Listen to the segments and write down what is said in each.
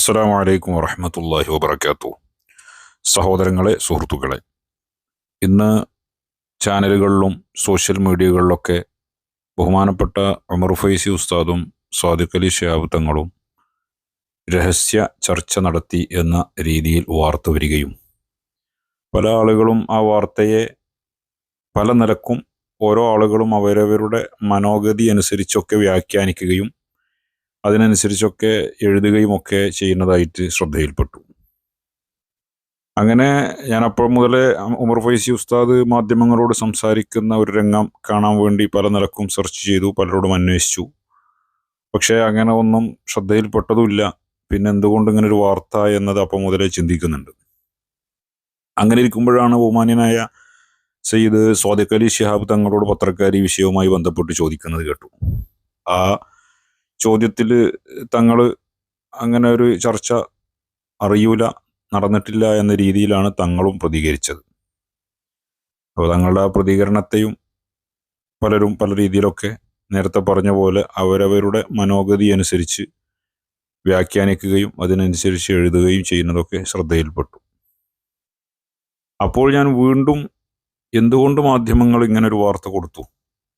അസ്സലാമു വലൈക്കും വറഹമത്തല്ലാഹി വബർക്കാത്തു സഹോദരങ്ങളെ സുഹൃത്തുക്കളെ ഇന്ന് ചാനലുകളിലും സോഷ്യൽ മീഡിയകളിലൊക്കെ ബഹുമാനപ്പെട്ട അമർ ഫൈസി ഉസ്താദും സ്വാദിഖ് അലി തങ്ങളും രഹസ്യ ചർച്ച നടത്തി എന്ന രീതിയിൽ വാർത്ത വരികയും പല ആളുകളും ആ വാർത്തയെ പല നിലക്കും ഓരോ ആളുകളും അവരവരുടെ മനോഗതി അനുസരിച്ചൊക്കെ വ്യാഖ്യാനിക്കുകയും അതിനനുസരിച്ചൊക്കെ എഴുതുകയും ഒക്കെ ചെയ്യുന്നതായിട്ട് ശ്രദ്ധയിൽപ്പെട്ടു. അങ്ങനെ ഞാൻ അപ്പോൾ മുതൽ ഉമർ ഫൈസി ഉസ്താദ് മാധ്യമങ്ങളോട് സംസാരിക്കുന്ന ഒരു രംഗം കാണാൻ വേണ്ടി പല നിലക്കും സെർച്ച് ചെയ്തു പലരോടും അന്വേഷിച്ചു. പക്ഷേ അങ്ങനെ ഒന്നും ശ്രദ്ധയിൽപ്പെട്ടതുമില്ല. പിന്നെ എന്തുകൊണ്ട് ഇങ്ങനെ ഒരു വാർത്ത എന്നത് അപ്പോൾ മുതലേ ചിന്തിക്കുന്നുണ്ട്. അങ്ങനെ ഇരിക്കുമ്പോഴാണ് ബഹുമാന്യനായ സയ്യിദ് സ്വാദിഖ് അലി ഷിഹാബ് തങ്ങളോട് പത്രക്കാരി വിഷയവുമായി ബന്ധപ്പെട്ട് ചോദിക്കുന്നത് കേട്ടു. ആ ചോദ്യത്തിൽ തങ്ങൾ അങ്ങനെ ഒരു ചർച്ച അറിയൂല നടന്നിട്ടില്ല എന്ന രീതിയിലാണ് തങ്ങളും പ്രതികരിച്ചത്. അപ്പോൾ തങ്ങളുടെ ആ പ്രതികരണത്തെയും പലരും പല രീതിയിലൊക്കെ നേരത്തെ പറഞ്ഞ പോലെ അവരവരുടെ മനോഗതി അനുസരിച്ച് വ്യാഖ്യാനിക്കുകയും അതിനനുസരിച്ച് എഴുതുകയും ചെയ്യുന്നതൊക്കെ ശ്രദ്ധയിൽപ്പെട്ടു. അപ്പോൾ ഞാൻ വീണ്ടും എന്തുകൊണ്ട് മാധ്യമങ്ങൾ ഇങ്ങനെ ഒരു വാർത്ത കൊടുത്തു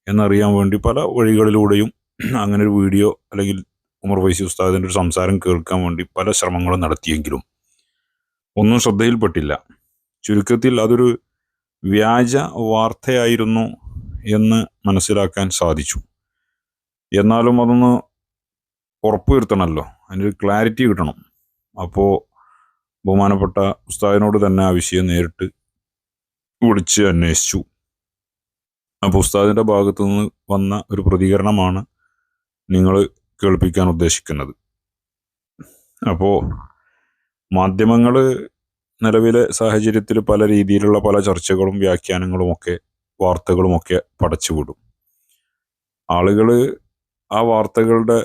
എന്നറിയാൻ വേണ്ടി പല വഴികളിലൂടെയും അങ്ങനെ ഒരു വീഡിയോ അല്ലെങ്കിൽ ഉമർ ഫൈസി ഉസ്താദിന്റെ ഒരു സംസാരം കേൾക്കാൻ വേണ്ടി പല ശ്രമങ്ങളും നടത്തിയെങ്കിലും ഒന്നും ശ്രദ്ധയിൽപ്പെട്ടില്ല. ചുരുക്കത്തിൽ അതൊരു വ്യാജ വാർത്തയായിരുന്നു എന്ന് മനസ്സിലാക്കാൻ സാധിച്ചു. എന്നാലും അതൊന്ന് ഉറപ്പുവരുത്തണമല്ലോ. അതിനൊരു ക്ലാരിറ്റി കിട്ടണം. അപ്പോൾ ബഹുമാനപ്പെട്ട ഉസ്താദിനോട് തന്നെ ആ വിഷയം നേരിട്ട് വിളിച്ച് അന്വേഷിച്ചു. അപ്പോൾ ഉസ്താദിന്റെ ഭാഗത്തു നിന്ന് വന്ന ഒരു പ്രതികരണമാണ് നിങ്ങൾ കേൾപ്പിക്കാൻ ഉദ്ദേശിക്കുന്നത്. അപ്പോൾ മാധ്യമങ്ങൾ നിലവിലെ സാഹചര്യത്തിൽ പല രീതിയിലുള്ള പല ചർച്ചകളും വ്യാഖ്യാനങ്ങളുമൊക്കെ വാർത്തകളുമൊക്കെ പടച്ചുവിടും. ആളുകൾ ആ വാർത്തകളുടെ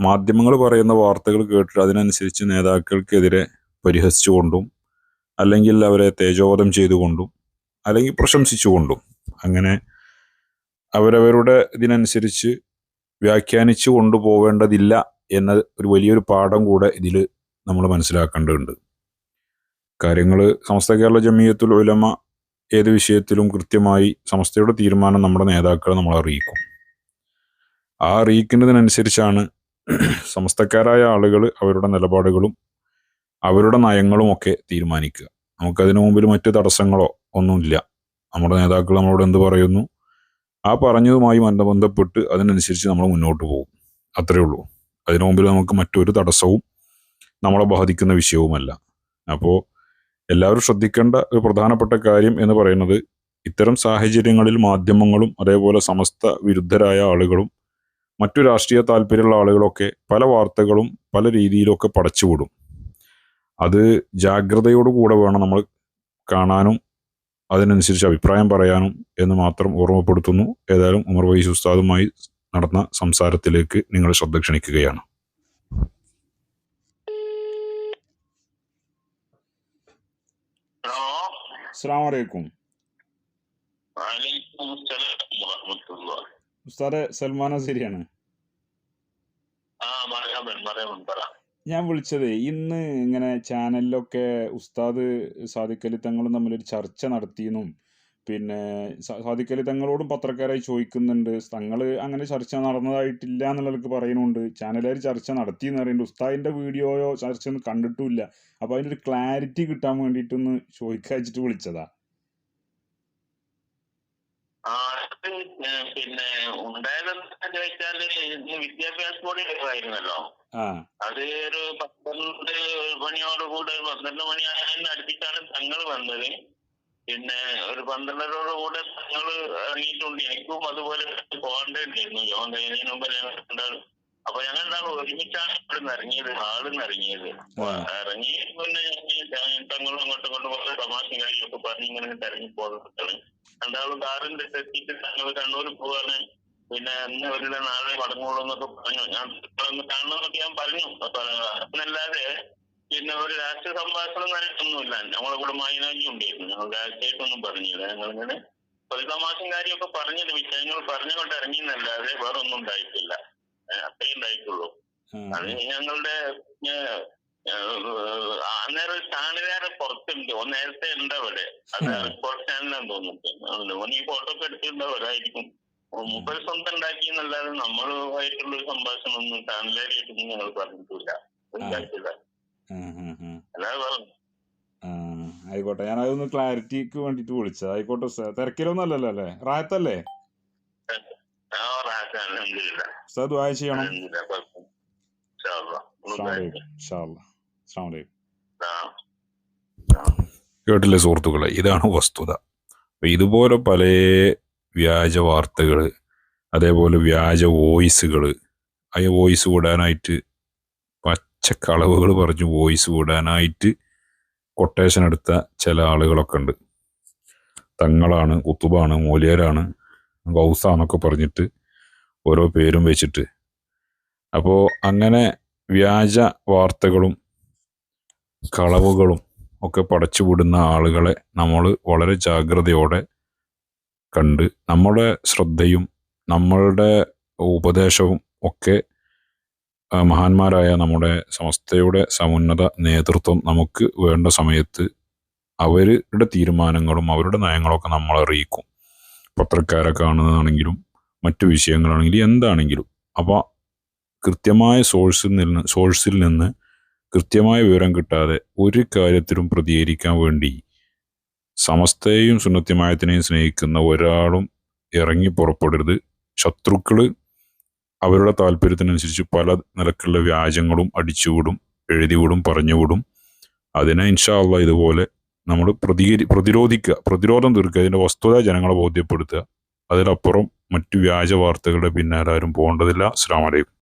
മാധ്യമങ്ങൾ പറയുന്ന വാർത്തകൾ കേട്ടിട്ട് അതിനനുസരിച്ച് നേതാക്കൾക്കെതിരെ പരിഹസിച്ചുകൊണ്ടും അല്ലെങ്കിൽ അവരെ തേജോവധം ചെയ്തുകൊണ്ടും അല്ലെങ്കിൽ പ്രശംസിച്ചുകൊണ്ടും അങ്ങനെ അവരവരുടെ ഇതിനനുസരിച്ച് വ്യാഖ്യാനിച്ചു കൊണ്ടുപോവേണ്ടതില്ല എന്ന ഒരു വലിയൊരു പാഠം കൂടെ ഇതിൽ നമ്മൾ മനസ്സിലാക്കേണ്ടതുണ്ട്. കാര്യങ്ങൾ സമസ്ത കേരള ജമീയത്തുൽ ഉലമ ഏത് വിഷയത്തിലും കൃത്യമായി സമസ്തയുടെ തീരുമാനം നമ്മുടെ നേതാക്കളെ നമ്മൾ അറിയിക്കും. ആ അറിയിക്കുന്നതിനനുസരിച്ചാണ് സമസ്തക്കാരായ ആളുകൾ അവരുടെ നിലപാടുകളും അവരുടെ നയങ്ങളും ഒക്കെ തീരുമാനിക്കുക. നമുക്കതിനു മുമ്പിൽ മറ്റു തടസ്സങ്ങളോ ഒന്നുമില്ല. നമ്മുടെ നേതാക്കൾ നമ്മളോട് എന്ത് പറയുന്നു? ആ പറഞ്ഞതുമായി ബന്ധ- ബന്ധപ്പെട്ട് അതിനനുസരിച്ച് നമ്മൾ മുന്നോട്ട് പോകും. അത്രയേ ഉള്ളൂ. അതിനു മുമ്പിൽ നമുക്ക് മറ്റൊരു തടസ്സവും നമ്മളെ ബാധിക്കുന്ന വിഷയവുമല്ല. അപ്പോൾ എല്ലാവരും ശ്രദ്ധിക്കേണ്ട ഒരു പ്രധാനപ്പെട്ട കാര്യം എന്ന് പറയുന്നത് ഇത്തരം സാഹചര്യങ്ങളിൽ മാധ്യമങ്ങളും അതേപോലെ സമസ്ത വിരുദ്ധരായ ആളുകളും മറ്റു രാഷ്ട്രീയ താല്പര്യമുള്ള ആളുകളൊക്കെ പല വാർത്തകളും പല രീതിയിലൊക്കെ പടച്ചുവിടും. അത് ജാഗ്രതയോടുകൂടെ വേണം നമ്മൾ കാണാനും അതിനനുസരിച്ച് അഭിപ്രായം പറയാനും എന്ന് മാത്രം ഓർമ്മപ്പെടുത്തുന്നു. ഏതായാലും ഉമർ വൈസ് ഉസ്താദുമായി നടന്ന സംസാരത്തിലേക്ക് നിങ്ങൾ ശ്രദ്ധ ക്ഷണിക്കുകയാണ്. ഹലോ. അസ്സാം വലൈക്കും വലൈക്കും വറഹ്മത്തുള്ളാഹ്. ഉസ്താദെ സൽമാന അസീരിയാണ്. ആ പറ. ഞാൻ വിളിച്ചത് ഇന്ന് ഇങ്ങനെ ചാനലിലൊക്കെ ഉസ്താദ് സാദിഖലി തങ്ങളും തമ്മിലൊരു ചർച്ച നടത്തിയെന്നും പിന്നെ സാദിഖലി തങ്ങളോടും പത്രക്കാരായി ചോദിക്കുന്നുണ്ട് തങ്ങൾ അങ്ങനെ ചർച്ച നടന്നതായിട്ടില്ല എന്നുള്ളവർക്ക് പറയുന്നുണ്ട് ചാനലുകാർ ചർച്ച നടത്തി എന്ന് പറയുന്നുണ്ട് ഉസ്താദിന്റെ വീഡിയോയോ ചർച്ചയൊന്നും കണ്ടിട്ടുമില്ല. അപ്പൊ അതിനൊരു ക്ലാരിറ്റി കിട്ടാൻ വേണ്ടിയിട്ടൊന്ന് ചോദിക്കാച്ചിട്ട് വിളിച്ചതാ. പിന്നെ ഉണ്ടായതെന്താ വെച്ചാൽ വിദ്യാഭ്യാസ ബോർഡ് ആയിരുന്നല്ലോ അത് ഒരു പന്ത്രണ്ട് മണിയോടുകൂടെ കൂടെ പന്ത്രണ്ട് മണി ആയതിന് അടുപ്പിച്ചാണ് തങ്ങൾ വന്നത്. പിന്നെ ഒരു പന്ത്രണ്ടരോടുകൂടെ തങ്ങൾ ഇറങ്ങിയിട്ടുണ്ട്. എനിക്കും അതുപോലെ പോകേണ്ടതായിരുന്നു. യോഗം കഴിഞ്ഞതിന് മുമ്പ് ഞങ്ങൾ അപ്പൊ ഞങ്ങൾ എന്താണ് ഒരുമിച്ചാണ് ഇവിടുന്ന് ഇറങ്ങിയത് ഹാളിൽ നിന്ന് ഇറങ്ങിയത്. ഇറങ്ങി പിന്നെ തങ്ങളും അങ്ങോട്ടും ഇങ്ങോട്ടും കുറേ തമാശയും കാര്യമൊക്കെ പറഞ്ഞ് ഇങ്ങനെ ഇറങ്ങി പോകുന്നതാണ് രണ്ടാളും കാറിന്റെ എത്തിയിട്ട് ഞങ്ങൾ കണ്ണൂർ പോവാണ്. പിന്നെ ഇന്ന് അവരുടെ നാളെ മടങ്ങുള്ളൂ എന്നൊക്കെ പറഞ്ഞു. ഞാൻ ഒന്ന് കാണണമെന്നൊക്കെ ഞാൻ പറഞ്ഞു. അപ്പൊ അതിനല്ലാതെ പിന്നെ ഒരു രാഷ്ട്രീയ സംഭാഷണം നടത്തൊന്നുമില്ല ഞങ്ങളെ കൂടെ മൈനാജി ഉണ്ടായിരുന്നു. ഞങ്ങൾ രാഷ്ട്രീയമായിട്ടൊന്നും പറഞ്ഞില്ല. ഞങ്ങളിങ്ങനെ ഒരു തമാശയും കാര്യമൊക്കെ പറഞ്ഞത് വിഷയങ്ങൾ പറഞ്ഞുകൊണ്ട് ഇറങ്ങിയെന്നല്ലാതെ വേറെ ഒന്നും ഉണ്ടായിട്ടില്ല. അത്രയും അത്രേ ഉണ്ടായിട്ടുള്ളൂ. അത് ഞങ്ങളുടെ അന്നേരം സ്ഥാനകാരെ പുറത്തുണ്ട്. നേരത്തെ ഉണ്ട് അവിടെ? അത് ആ. റിപ്പോർട്ട് തോന്നുന്നു ഓൻ ഈ ഫോട്ടോ ഒക്കെ എടുത്തിട്ടുണ്ടാവരായിരിക്കും മുമ്പ് സ്വന്തം ഉണ്ടാക്കി എന്നല്ലാതെ നമ്മളുമായിട്ടുള്ള ഒരു സംഭാഷണം ഒന്നും ചാനലുകാരായിട്ടൊന്നും ഞങ്ങൾ പറഞ്ഞിട്ടില്ല. അല്ലാതെ പറഞ്ഞു ആയിക്കോട്ടെ. ഞാൻ അതൊന്ന് ക്ലാരിറ്റിക്ക് വേണ്ടിട്ട് വിളിച്ചത്. ആയിക്കോട്ടെ തിരക്കിലൊന്നും അല്ലല്ലോ അല്ലേ? റായത്തല്ലേ ഉസ്താദ് ദുആ ചെയ്യണം. ഇൻഷാ. കേട്ടില്ലേ സുഹൃത്തുക്കളെ? ഇതാണ് വസ്തുത. അപ്പൊ ഇതുപോലെ പല വ്യാജ വാർത്തകൾ അതേപോലെ വ്യാജ വോയിസുകൾ ആ വോയിസ് വിടാനായിട്ട് പച്ചക്കളവുകൾ പറഞ്ഞ് വോയിസ് കൂടാനായിട്ട് കൊട്ടേഷൻ എടുത്ത ചില ആളുകളൊക്കെ ഉണ്ട്. തങ്ങളാണ് കുത്തുബാണ് മൂലിയരാണ് ഗൗസാന്നൊക്കെ പറഞ്ഞിട്ട് ഓരോ പേരും വെച്ചിട്ട്. അപ്പോൾ അങ്ങനെ വ്യാജ വാർത്തകളും കളവുകളും ഒക്കെ പടച്ചുവിടുന്ന ആളുകളെ നമ്മൾ വളരെ ജാഗ്രതയോടെ കണ്ട് നമ്മുടെ ശ്രദ്ധയും നമ്മളുടെ ഉപദേശവും ഒക്കെ മഹാന്മാരായ നമ്മുടെ സമസ്തയുടെ സമുന്നത നേതൃത്വം നമുക്ക് വേണ്ട സമയത്ത് അവരുടെ തീരുമാനങ്ങളും അവരുടെ നയങ്ങളൊക്കെ നമ്മൾ അറിയിക്കും. പത്രക്കാരെ കാണുന്നതാണെങ്കിലും മറ്റു വിഷയങ്ങളാണെങ്കിലും എന്താണെങ്കിലും. അപ്പോൾ കൃത്യമായ സോഴ്സിൽ നിന്ന് സോഴ്സിൽ നിന്ന് കൃത്യമായ വിവരം കിട്ടാതെ ഒരു കാര്യത്തിലും പ്രതികരിക്കാൻ വേണ്ടി സമസ്തയെയും സുന്നത്യമായത്തിനെയും സ്നേഹിക്കുന്ന ഒരാളും ഇറങ്ങി പുറപ്പെടരുത്. ശത്രുക്കൾ അവരുടെ താല്പര്യത്തിനനുസരിച്ച് പല നിലക്കുള്ള വ്യാജങ്ങളും അടിച്ചുവിടും എഴുതിവിടും പറഞ്ഞുവിടും. അതിനെ ഇൻഷാ അള്ളാ ഇതുപോലെ നമ്മൾ പ്രതികരി പ്രതിരോധിക്കുക. പ്രതിരോധം തീർക്കുക. അതിന്റെ വസ്തുത ജനങ്ങളെ ബോധ്യപ്പെടുത്തുക. അതിലപ്പുറം മറ്റു വ്യാജ വാർത്തകളുടെ പിന്നാലെ ആരും പോകേണ്ടതില്ല. അസ്സാം വലൈക്കും